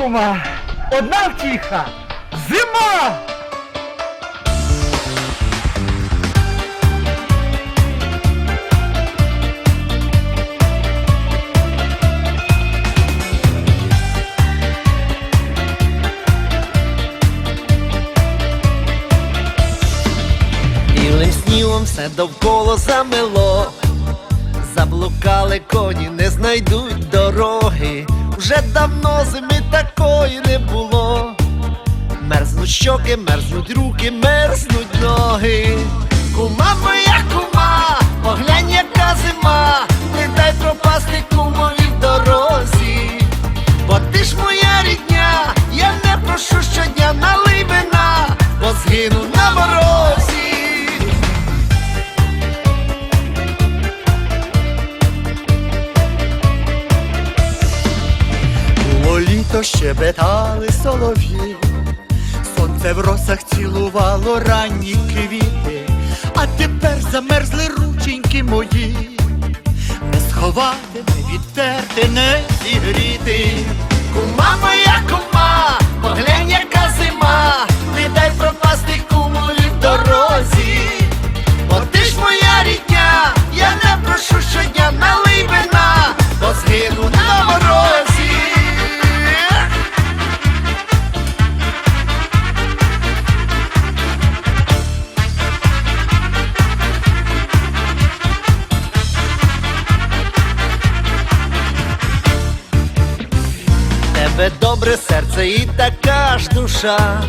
кума, одна втіха, зима! Білим снігом все довкола замело, заблукали коні, не знайдуть дороги. Вже давно зими такої не було. Мерзнуть щоки, мерзнуть руки, мерзнуть ноги. Кума моя літо щебетали солов'ї, сонце в росах цілувало ранні квіти, а тепер замерзли рученьки мої, не сховати, не відтерти, не зігріти. Кума моя кума, поглянь, яка зима, не дай пропасти кумові в дорозі. тебе добре серце і така ж душа,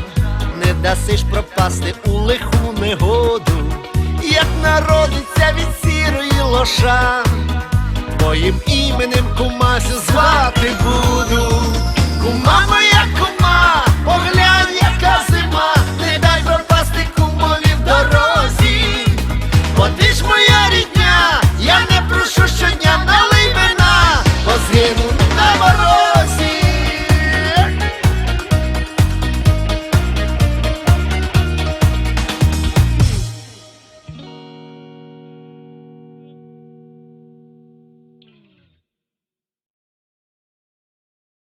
не даси ж пропасти у лиху негоду, як народиться від сірої лоша, твоїм іменем кумасю звати буду, кума моя кума, поглянь, яка зима, не дай пропасти кумові в дорозі, бо ти ж моя рідня, я не прошу щодня.